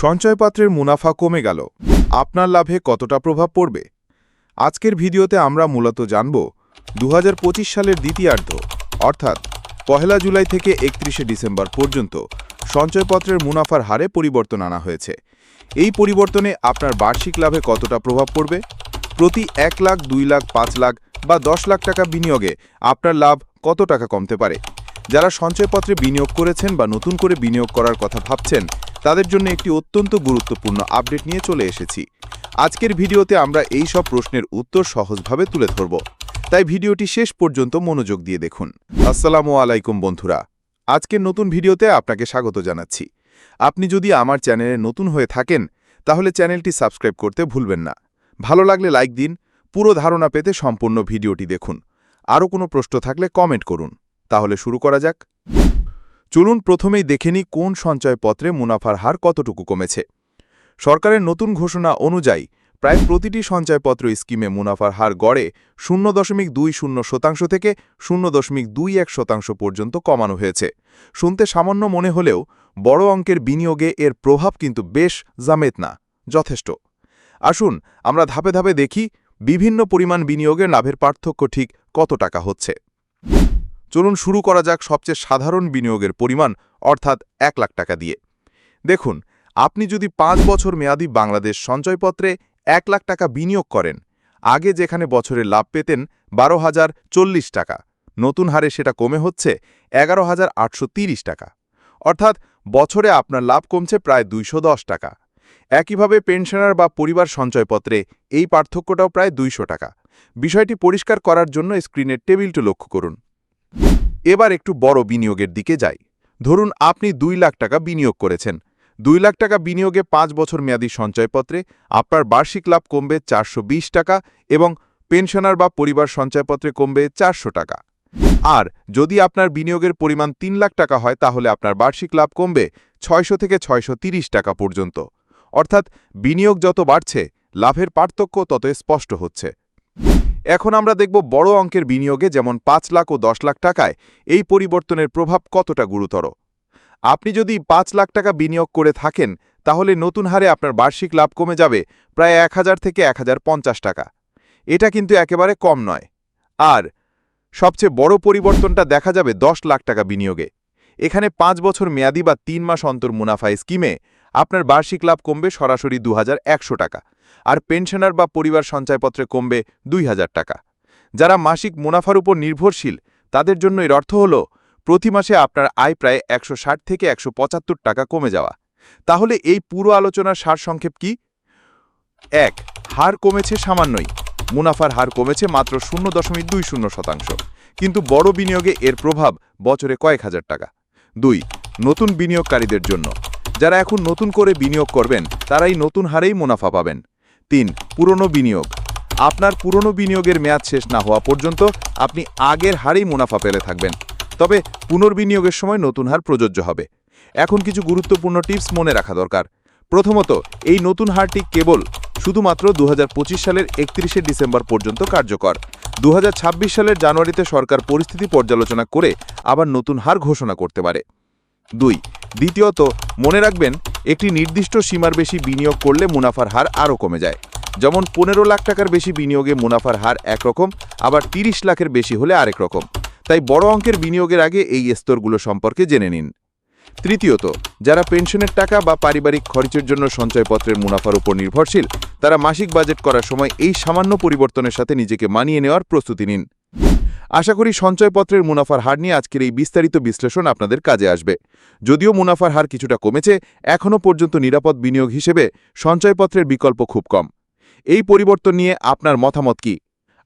সঞ্চয়পত্রের মুনাফা কমে গেল। আপনার লাভে কতটা প্রভাব পড়বে? আজকের ভিডিওতে আমরা মূলত জানব দু হাজার পঁচিশ সালের দ্বিতীয়ার্ধ, অর্থাৎ পহেলা জুলাই থেকে একত্রিশে ডিসেম্বর পর্যন্ত সঞ্চয়পত্রের মুনাফার হারে পরিবর্তন আনা হয়েছে। এই পরিবর্তনে আপনার বার্ষিক লাভে কতটা প্রভাব পড়বে? প্রতি এক লাখ, দুই লাখ, পাঁচ লাখ বা দশ লাখ টাকা বিনিয়োগে আপনার লাভ কত টাকা কমতে পারে? যারা সঞ্চয়পত্রে বিনিয়োগ করেছেন বা নতুন করে বিনিয়োগ করার কথা ভাবছেন, তাদের জন্য একটি অত্যন্ত গুরুত্বপূর্ণ আপডেট নিয়ে চলে এসেছি। আজকের ভিডিওতে আমরা এই সব প্রশ্নের উত্তর সহজভাবে তুলে ধরব। তাই ভিডিওটি শেষ পর্যন্ত মনোযোগ দিয়ে দেখুন। আসসালামু আলাইকুম বন্ধুরা। আজকের নতুন ভিডিওতে আপনাকে স্বাগত জানাচ্ছি। আপনি যদি আমার চ্যানেলে নতুন হয়ে থাকেন, তাহলে চ্যানেলটি সাবস্ক্রাইব করতে ভুলবেন না। ভালো লাগলে লাইক দিন, পুরো ধারণা পেতে সম্পূর্ণ ভিডিওটি দেখুন। আরও কোনো প্রশ্ন থাকলে কমেন্ট করুন। তাহলে শুরু করা যাক। চলুন প্রথমেই দেখে নিই কোন সঞ্চয়পত্রে মুনাফার হার কতটুকু কমেছে। সরকারের নতুন ঘোষণা অনুযায়ী প্রায় প্রতিটি সঞ্চয়পত্র স্কিমে মুনাফার হার গড়ে শূন্য দশমিক দুই শূন্য শতাংশ থেকে শূন্য দশমিক দুই এক শতাংশ পর্যন্ত কমানো হয়েছে। শুনতে সামান্য মনে হলেও বড় অঙ্কের বিনিয়োগে এর প্রভাব কিন্তু বেশ জামেত না, যথেষ্ট। আসুন আমরা ধাপে ধাপে দেখি বিভিন্ন পরিমাণ বিনিয়োগের লাভের পার্থক্য ঠিক কত টাকা হচ্ছে। চলুন শুরু করা যাক সবচেয়ে সাধারণ বিনিয়োগের পরিমাণ, অর্থাৎ এক লাখ টাকা দিয়ে। দেখুন, আপনি যদি পাঁচ বছর মেয়াদি বাংলাদেশ সঞ্চয়পত্রে এক লাখ টাকা বিনিয়োগ করেন, আগে যেখানে বছরে লাভ পেতেন বারো হাজার চল্লিশ টাকা, নতুন হারে সেটা কমে হচ্ছে এগারো হাজার আটশো তিরিশ টাকা। অর্থাৎ বছরে আপনার লাভ কমছে প্রায় দুইশো দশ টাকা। একইভাবে পেনশনার বা পরিবার সঞ্চয়পত্রে এই পার্থক্যটাও প্রায় দুইশো টাকা। বিষয়টি পরিষ্কার করার জন্য স্ক্রিনের টেবিলটি লক্ষ্য করুন। এবার একটু বড় বিনিয়োগের দিকে যাই। ধরুন আপনি দুই লাখ টাকা বিনিয়োগ করেছেন। দুই লাখ টাকা বিনিয়োগে পাঁচ বছর মেয়াদী সঞ্চয়পত্রে আপনার বার্ষিক লাভ কমবে চারশো বিশ টাকা এবং পেনশনার বা পরিবার সঞ্চয়পত্রে কমবে চারশো টাকা। আর যদি আপনার বিনিয়োগের পরিমাণ তিন লাখ টাকা হয়, তাহলে আপনার বার্ষিক লাভ কমবে ছয়শো থেকে ছয়শো টাকা পর্যন্ত। অর্থাৎ বিনিয়োগ যত বাড়ছে, লাভের পার্থক্য তত স্পষ্ট হচ্ছে। এখন আমরা দেখব বড় অঙ্কের বিনিয়োগে যেমন পাঁচ লাখ ও দশ লাখ টাকায় এই পরিবর্তনের প্রভাব কতটা গুরুতর। আপনি যদি পাঁচ লাখ টাকা বিনিয়োগ করে থাকেন, তাহলে নতুন হারে আপনার বার্ষিক লাভ কমে যাবে প্রায় এক হাজার থেকে এক হাজার পঞ্চাশ টাকা। এটা কিন্তু একেবারে কম নয়। আর সবচেয়ে বড় পরিবর্তনটা দেখা যাবে দশ লাখ টাকা বিনিয়োগে। এখানে পাঁচ বছর মেয়াদি বা তিন মাস অন্তর মুনাফা স্কিমে আপনার বার্ষিক লাভ কমবে সরাসরি দু হাজার একশো টাকা আর পেনশনার বা পরিবার সঞ্চয়পত্রে কমবে দুই হাজার টাকা। যারা মাসিক মুনাফার উপর নির্ভরশীল, তাদের জন্য এর অর্থ হল, প্রতি মাসে আপনার আয় প্রায় একশো ষাট থেকে একশো পঁচাত্তর টাকা কমে যাওয়া। তাহলে এই পুরো আলোচনার সারসংক্ষেপ কি? এক, হার কমেছে সামান্যই। মুনাফার হার কমেছে মাত্র শূন্য দশমিক দুই শূন্য শতাংশ। কিন্তু বড় বিনিয়োগে এর প্রভাব বছরে কয়েক হাজার টাকা। দুই, নতুন বিনিয়োগকারীদের জন্য। যারা এখন নতুন করে বিনিয়োগ করবেন, তারাই নতুন হারেই মুনাফা পাবেন। তিন, পুরনো বিনিয়োগ। আপনার পুরনো বিনিয়োগের মেয়াদ শেষ না হওয়া পর্যন্ত আপনি আগের হারেই মুনাফা পেলে থাকবেন। তবে পুনর্বিনিয়োগের সময় নতুন হার প্রযোজ্য হবে। এখন কিছু গুরুত্বপূর্ণ টিপস মনে রাখা দরকার। প্রথমত, এই নতুন হারটি কেবল শুধুমাত্র দু হাজার পঁচিশ সালের একত্রিশে ডিসেম্বর পর্যন্ত কার্যকর। দু হাজার ছাব্বিশ সালের জানুয়ারিতে সরকার পরিস্থিতি পর্যালোচনা করে আবার নতুন হার ঘোষণা করতে পারে। দুই, দ্বিতীয়ত, মনে রাখবেন, একটি নির্দিষ্ট সীমার বেশি বিনিয়োগ করলে মুনাফার হার আরও কমে যায়। যেমন, পনেরো লাখ টাকার বেশি বিনিয়োগে মুনাফার হার একরকম, আবার ৩০ লাখের বেশি হলে আরেক রকম। তাই বড় অঙ্কের বিনিয়োগের আগে এই স্তরগুলো সম্পর্কে জেনে নিন। তৃতীয়ত, যারা পেনশনের টাকা বা পারিবারিক খরচের জন্য সঞ্চয়পত্রের মুনাফার উপর নির্ভরশীল, তারা মাসিক বাজেট করার সময় এই সামান্য পরিবর্তনের সাথে নিজেকে মানিয়ে নেওয়ার প্রস্তুতি নিন। আশা করি সঞ্চয়পত্রের মুনাফার হার নিয়ে আজকের এই বিস্তারিত বিশ্লেষণ আপনাদের কাজে আসবে। যদিও মুনাফার হার কিছুটা কমেছে, এখনও পর্যন্ত নিরাপদ বিনিয়োগ হিসেবে সঞ্চয়পত্রের বিকল্প খুব কম। এই পরিবর্তন নিয়ে আপনার মতামত কি?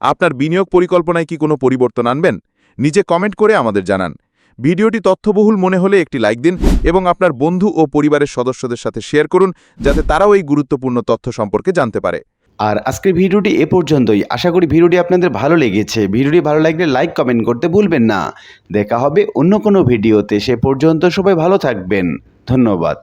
আপনার বিনিয়োগ পরিকল্পনায় কি কোনো পরিবর্তন আনবেন? নিজে কমেন্ট করে আমাদের জানান। ভিডিওটি তথ্যবহুল মনে হলে একটি লাইক দিন এবং আপনার বন্ধু ও পরিবারের সদস্যদের সাথে শেয়ার করুন, যাতে তারাও এই গুরুত্বপূর্ণ তথ্য সম্পর্কে জানতে পারে। আর আজকের ভিডিওটি এ পর্যন্তই। আশা করি ভিডিওটি আপনাদের ভালো লেগেছে। ভিডিওটি ভালো লাগলে লাইক, কমেন্ট করতে ভুলবেন না। দেখা হবে অন্য কোনো ভিডিওতে। সে পর্যন্ত সবাই ভালো থাকবেন। ধন্যবাদ।